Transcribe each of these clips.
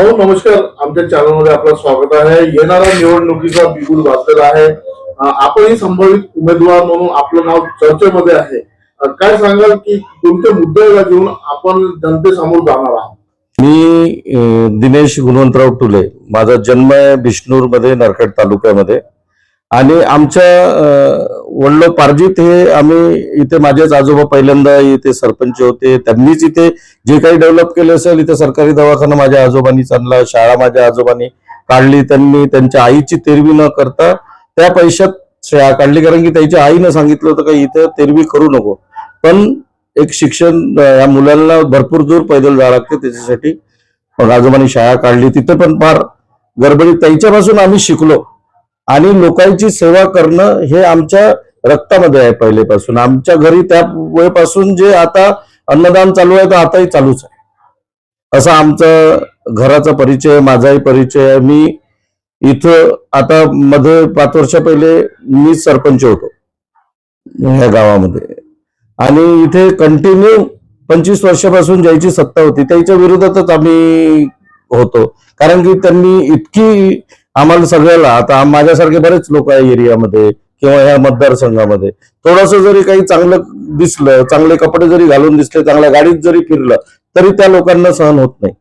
हो नमस्कार. आमच्या चॅनलमध्ये आपलं स्वागत आहे. येणाऱ्या निवडणुकीचा बिगुल वाजलेला आहे. आपणही संभावित उमेदवार म्हणून आपलं नाव चर्चेमध्ये आहे. काय सांगाल की कोणते मुद्दे घेऊन आपण जनतेसमोर जाणार आहात? मी दिनेश गुणवंतराव टुले. माझा जन्म आहे बिष्णूरमध्ये नरखेड तालुक्यामध्ये. आणि आमच्या वडलो पारजित हे आम्ही इथे माझेच आजोबा पहिल्यांदा इथे सरपंच होते. त्यांनीच इथे जे काही डेव्हलप केले असेल इथे सरकारी दवाखाना माझ्या आजोबांनी चालला शाळा माझ्या आजोबांनी काढली. त्यांनी त्यांच्या आईची तेरवी न करता त्या पैशात शाळा काढली. कारण की त्यांच्या आईनं सांगितलं होतं का इथं तेरवी करू नको. पण एक शिक्षण या मुलांना भरपूर दूर पैदल जावं लागते. त्याच्यासाठी मग आजोबांनी शाळा काढली. तिथं पण फार गडबडीत. त्यांच्यापासून आम्ही शिकलो. आणि लोकांची सेवा करणं हे आमच्या रक्तामध्ये आहे पहिलेपासून. आमच्या घरी त्या वेळपासून जे आता अन्नदान चालू आहे तर आताही चालूच आहे. असा आमचा घराचा परिचय माझाही परिचय आहे. मी इथं आता मध्ये पाच वर्षा पहिले मी सरपंच होतो या गावामध्ये. आणि इथे कंटिन्यू पंचवीस वर्षापासून ज्याची सत्ता होती त्याच्या विरोधातच आम्ही होतो. कारण की त्यांनी इतकी आम्हाला सगळ्याला आता माझ्यासारखे बरेच लोक आहे एरियामध्ये किंवा या मतदारसंघामध्ये. थोडस जरी काही चांगलं दिसलं चांगले कपडे जरी घालून दिसले चांगल्या गाडीत जरी फिरलं तरी त्या लोकांना सहन होत नाही.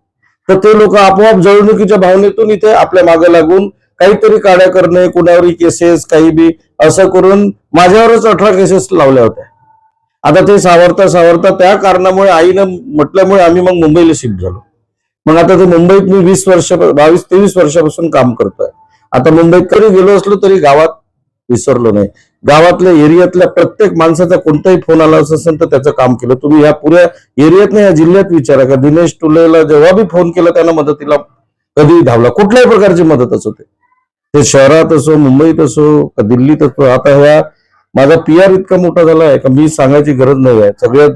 तर ते लोक आपोआप जळवणुकीच्या भावनेतून इथे आपल्या मागे लागून काहीतरी काड्या करणे कुणावरही केसेस काही बी असं करून माझ्यावरच अठरा केसेस लावल्या होत्या. आता ते सावरता सावरता त्या कारणामुळे आईनं म्हटल्यामुळे आम्ही मग मुंबईला शिफ्ट झालो. मग आता ते मुंबईत मी वीस वर्ष बावीस तेवीस वर्षापासून काम करतोय. आता मुंबईत कधी गेलो असलो तरी गावात विसरलो नाही. गावातल्या एरियातल्या प्रत्येक माणसाचा कोणताही फोन आला असेल तर त्याचं काम केलं. तुम्ही या पुऱ्या एरियात नाही या जिल्ह्यात विचारा का? दिनेश टुलेला जेव्हा बी फोन केला त्यांना मदतीला कधी धावला. कुठल्याही प्रकारची मदत असो ते. शहरात असो मुंबईत असो का दिल्लीत असो. आता ह्या माझा पी आर इतका मोठा झाला आहे का मी सांगायची गरज नाही आहे. सगळ्यात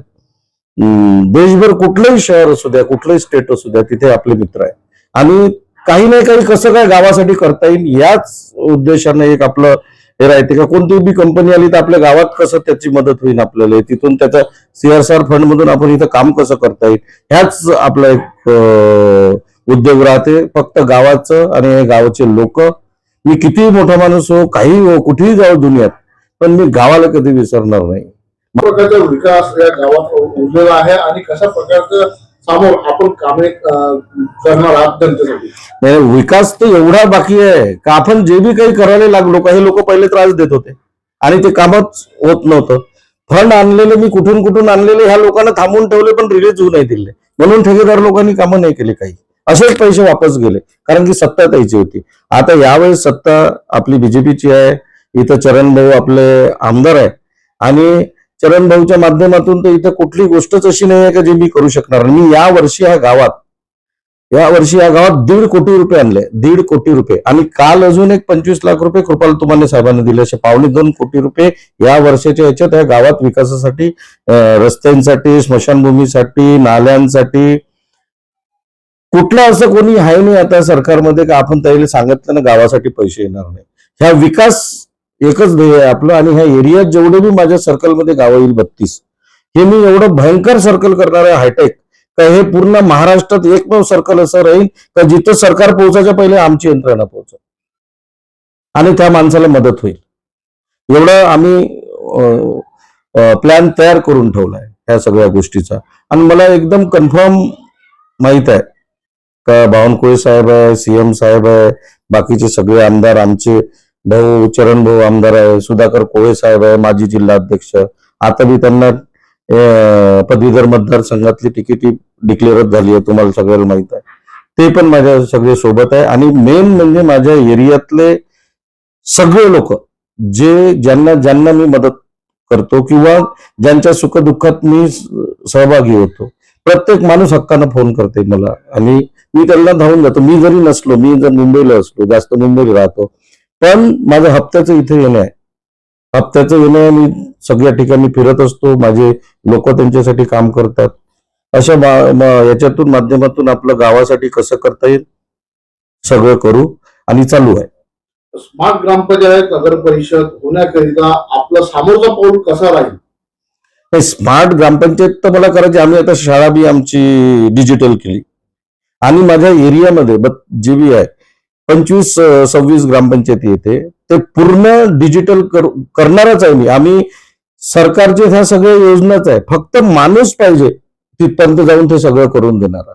देशभर कुठलंही शहर असू द्या कुठलंही स्टेट असू द्या तिथे आपले मित्र आहे आणि काही नाही काही कसं काय गावासाठी करता येईल याच उद्देशाने एक आपलं हे राहते का कोणती बी कंपनी आली तर आपल्या गावात कसं त्याची मदत होईल आपल्याला? तिथून त्याचा सीआरसीआर फंड मधून आपण इथं काम कसं करता येईल? ह्याच आपला एक उद्योग राहते. फक्त गावाचं आणि गावाचे लोक. मी कितीही मोठा माणूस हो काही हो कुठेही जाऊ दुनियात पण मी गावाला कधी विसरणार नाही. प्रकारचा विकास या गावात उरलेला आहे आणि कशा प्रकारचं समोर आपण कामे करणार आहात जनतेसाठी नाही विकास तर एवढा बाकी आहे का आपण जे बी काही करायला लागलो काही लोक पहिले त्रास देत होते. आणि ते कामच होत नव्हतं. फंड आणलेले मी कुठून कुठून आणलेले ह्या लोकांना थांबून ठेवले पण रिलीज होऊ नाही दिले. म्हणून ठेकेदार लोकांनी कामं नाही केले काही. असेच पैसे वापस गेले. कारण की सत्ता त्याची होती. आता यावेळेस सत्ता आपली बीजेपीची आहे. इथं चरण भाऊ आपले आमदार आहे. आणि चरण भाऊच्या माध्यमातून तर इथं कुठली गोष्टच अशी नाही आहे का जी मी करू शकणार? मी या वर्षी ह्या गावात या वर्षी या गावात दीड कोटी रुपये आणले. दीड कोटी रुपये. आणि काल अजून एक पंचवीस लाख रुपये कृपाल तुमाने साहेबांनी दिले. असे पावणे दोन कोटी रुपये या वर्षाच्या याच्यात या गावात विकासासाठी रस्त्यांसाठी स्मशानभूमीसाठी नाल्यांसाठी. कुठलं असं कोणी आहे नाही आता सरकारमध्ये का आपण त्याला सांगितलं ना गावासाठी पैसे येणार नाही. ह्या विकास एकच ध्येय आहे आपलं आणि ह्या एरियात जेवढे बी माझ्या सर्कलमध्ये गावं येईल बत्तीस. हे मी एवढं भयंकर सर्कल करणार आहे हायटेक का हे पूर्ण महाराष्ट्रात एकमेव सर्कल असं राहील का जिथं सरकार पोहोचायच्या पहिले आमची यंत्रणा पोहोचल. आणि त्या माणसाला मदत होईल. एवढं आम्ही प्लॅन तयार करून ठेवलाय ह्या सगळ्या गोष्टीचा. आणि मला एकदम कन्फर्म माहीत आहे का बावनकुळे साहेब आहे सीएम साहेब आहे बाकीचे सगळे आमदार आमचे भाऊ चरण भाऊ आमदार आहे सुधाकर कोळे साहेब आहे माजी जिल्हा अध्यक्ष. आता मी त्यांना पदवीधर मतदारसंघातली तिकिटी डिक्लेअरच झाली आहे तुम्हाला सगळ्याला माहीत आहे. ते पण माझ्या सगळे सोबत आहे आणि मेन म्हणजे माझ्या एरियातले सगळे लोक जे ज्यांना ज्यांना मी मदत करतो किंवा ज्यांच्या सुखदुःखात मी सहभागी होतो प्रत्येक माणूस हक्कानं फोन करते मला. आणि मी त्यांना धावून जातो. मी जरी नसलो मी जर मुंबईला असलो जास्त मुंबईला राहतो पण माझं हप्त्याचं इथे येणं आहे. हप्त्याचं येणं आहे मी सगळ्या ठिकाणी फिरत असतो माझे लोक त्यांच्यासाठी काम करतात. अशा याच्यातून माध्यमातून आपलं गावासाठी कसं करता येईल सगळं करू आणि चालू आहे. स्मार्ट ग्रामपंचायत नगर परिषद होण्याकरिता आपलं सामोरचा पाऊल कसा राहील? नाही स्मार्ट ग्रामपंचायत तर मला करायची आम्ही आता शाळा बी आमची डिजिटल केली. आणि माझ्या एरियामध्ये जे बी आहे पंचवीस सव्वीस ग्रामपंचायती येते. ते पूर्ण डिजिटल करणारच आहे मी. आम्ही सरकारचे ह्या सगळ्या योजनाच आहे. फक्त माणूस पाहिजे तिथपर्यंत जाऊन ते सगळं करून देणार.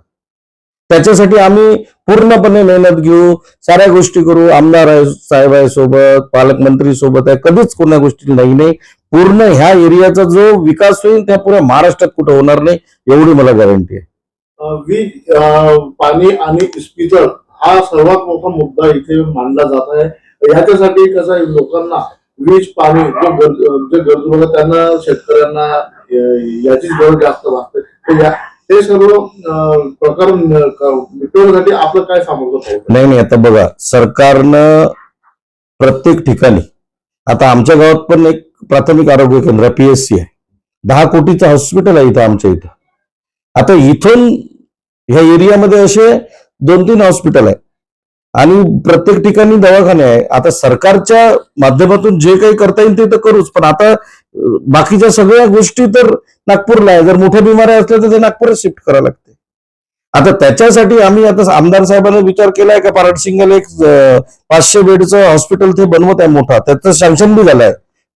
त्याच्यासाठी आम्ही पूर्णपणे मेहनत घेऊ. साऱ्या गोष्टी करू. आमदार आहे साहेब आहे सोबत पालकमंत्री सोबत आहे. कधीच कोणत्या गोष्टी नाही नाही. पूर्ण ह्या एरियाचा जो विकास होईल त्या पुऱ्या महाराष्ट्रात कुठं होणार नाही एवढी मला गॅरंटी आहे. वीज पाणी आणि इस्पितळ हा सर्वात मोठा मुद्दा इथे मांडला जात आहे. याच्यासाठी कसं आहे लोकांना वीज पाणी जे जे गरजू लोक त्यांना शेतकऱ्यांना याचीच गरज जास्त लागते तर या- हे सर्व प्रकार मिटवण्यासाठी आपलं काय सामर्थ्य नाही नाही आता बघा सरकारनं प्रत्येक ठिकाणी आता आमच्या गावात पण एक प्राथमिक आरोग्य केंद्र पीएससी आहे. दहा कोटीचं हॉस्पिटल आहे इथं आमच्या इथं. आता इथून ह्या एरियामध्ये असे दोन तीन हॉस्पिटल आहे. आणि प्रत्येक ठिकाणी दवाखाने आहे. आता सरकारच्या माध्यमातून जे काही करता येईल ते तर करूच. पण आता बाकीच्या सगळ्या गोष्टी तर नागपूरला आहे. जर मोठ्या बिमाऱ्या असल्या तर ते नागपूरच शिफ्ट करावं लागते. आता त्याच्यासाठी आम्ही आता आमदार साहेबांनी विचार केलाय का पाराट सिंगल एक पाचशे बेडचं हॉस्पिटल ते बनवत आहे मोठा. त्याचं सँक्शन बी झालंय.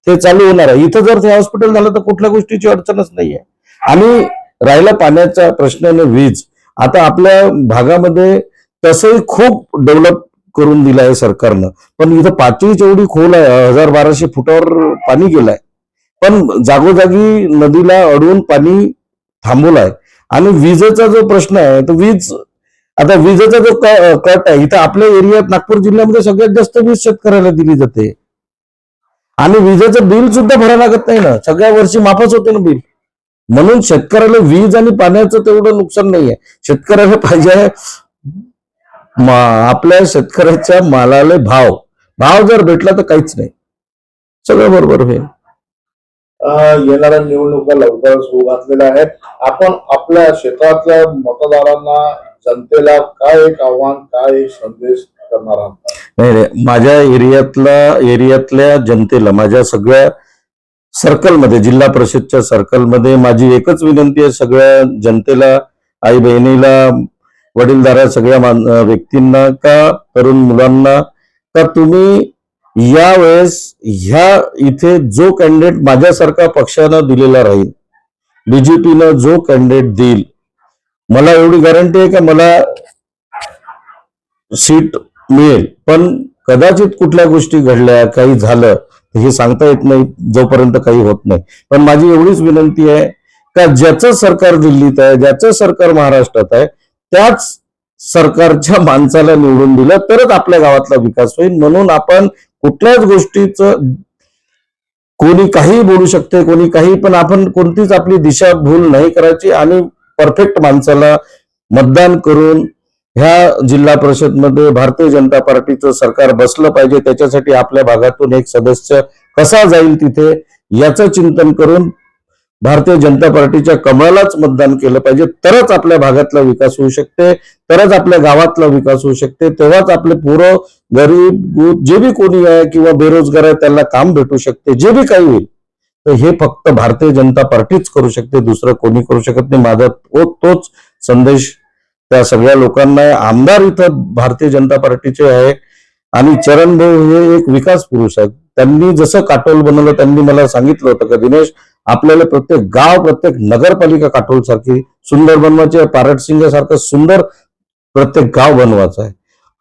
ते चालू होणार आहे. इथं जर ते हॉस्पिटल झालं तर कुठल्या गोष्टीची अडचणच नाहीये. आणि राहिला पाण्याचा प्रश्न आणि वीज. आता आपल्या भागामध्ये तसंही खूप डेव्हलप करून दिलं आहे सरकारनं. पण इथं पाचवी एवढी खोल आहे हजार बाराशे फुटावर पाणी गेलंय. पण जागोजागी नदीला अडवून पाणी थांबवलंय. आणि विजेचा जो प्रश्न आहे तो वीज आता विजेचा जो कट आहे इथं आपल्या एरियात नागपूर जिल्ह्यामध्ये सगळ्यात जास्त वीज शेतकऱ्याला दिली जाते. आणि विजेचं बिल सुद्धा भरावं लागत नाही ना. सगळ्या वर्षी माफच होते ना बिल. म्हणून शेतकऱ्याला वीज आणि पाण्याचं तेवढं नुकसान नाहीये. शेतकऱ्याला पाहिजे आपल्या शेतकऱ्याच्या मालाला भाव. भाव जर भेटला तर काहीच नाही. सगळं बरोबर होईल. येणाऱ्या निवडणुका लवकरच होऊ घातलेल्या आहेत. आपण आपल्या क्षेत्रातल्या मतदारांना जनतेला काय एक आव्हान काय एक संदेश करणार आहात? नाही नाही. माझ्या एरियातला एरियातल्या जनतेला माझ्या सगळ्या सर्कलमध्ये जिल्हा परिषदच्या सर्कलमध्ये माझी एकच विनंती आहे सगळ्या जनतेला आई बहिणीला वडीलधाऱ्या सगळ्या व्यक्तींना का तरुण मुलांना का तुम्ही यावेळेस ह्या इथे जो कॅन्डिडेट माझ्यासारखा पक्षानं दिलेला राहील बीजेपीनं जो कॅन्डिडेट देईल मला एवढी गॅरंटी आहे का मला सीट मिळेल? पण कदाचित कुठल्या गोष्टी घडल्या काही झालं हे सांगता येत नाही जोपर्यंत काही होत नाही. पण माझी एवढीच विनंती आहे का ज्याचं सरकार दिल्लीत आहे ज्याचं सरकार महाराष्ट्रात आहे त्याच सरकारच्या माणसाला निवडून दिलं तरच आपल्या गावातला विकास होईल. म्हणून आपण कुठल्याच गोष्टीचं कोणी काही बोलू शकते कोणी काही पण आपण कोणतीच आपली दिशा भूल नाही करायची आणि परफेक्ट माणसाला मतदान करून ह्या जिल्हा परिषदमध्ये भारतीय जनता पार्टीचं सरकार बसलं पाहिजे त्याच्यासाठी आपल्या भागातून एक सदस्य कसा जाईल तिथे याचं चिंतन करून भारतीय जनता पार्टीच्या कमळालाच मतदान केलं पाहिजे. तरच आपल्या भागातला विकास होऊ शकते तरच आपल्या गावातला विकास होऊ शकते. तेव्हाच आपले पोरं गरीब जे बी कोणी आहे किंवा बेरोजगार आहे त्यांना काम भेटू शकते जे बी काही होईल. तर हे फक्त भारतीय जनता पार्टीच करू शकते दुसरं कोणी करू शकत नाही. माझा तो तोच संदेश त्या सगळ्या लोकांना आमदार इथं भारतीय जनता पार्टीचे आहे. आणि चरण भाऊ हे एक विकास पुरुष आहेत. त्यांनी जसं काटोल बनवलं त्यांनी मला सांगितलं होतं का दिनेश आपल्याला प्रत्येक गाव प्रत्येक नगरपालिका काटोल सारखी सुंदर बनवायची आहे पारटसिंग सारखं सुंदर प्रत्येक गाव बनवायचं आहे.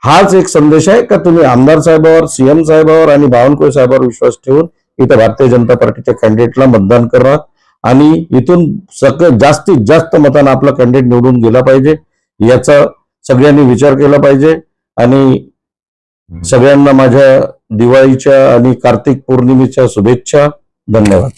हाच एक संदेश आहे का तुम्ही आमदार साहेबावर सीएम साहेबावर आणि बावनकुळे साहेबावर विश्वास ठेवून इथं भारतीय जनता पार्टीच्या कॅन्डिडेटला मतदान करा. आणि इथून सगळं जास्तीत जास्त मतानं आपला कॅन्डिडेट निवडून गेला पाहिजे. याचा सगळ्यांनी विचार केला पाहिजे. आणि सगळ्यांना माझ्या दिवाळीच्या आणि कार्तिक पौर्णिमेच्या शुभेच्छा. धन्यवाद.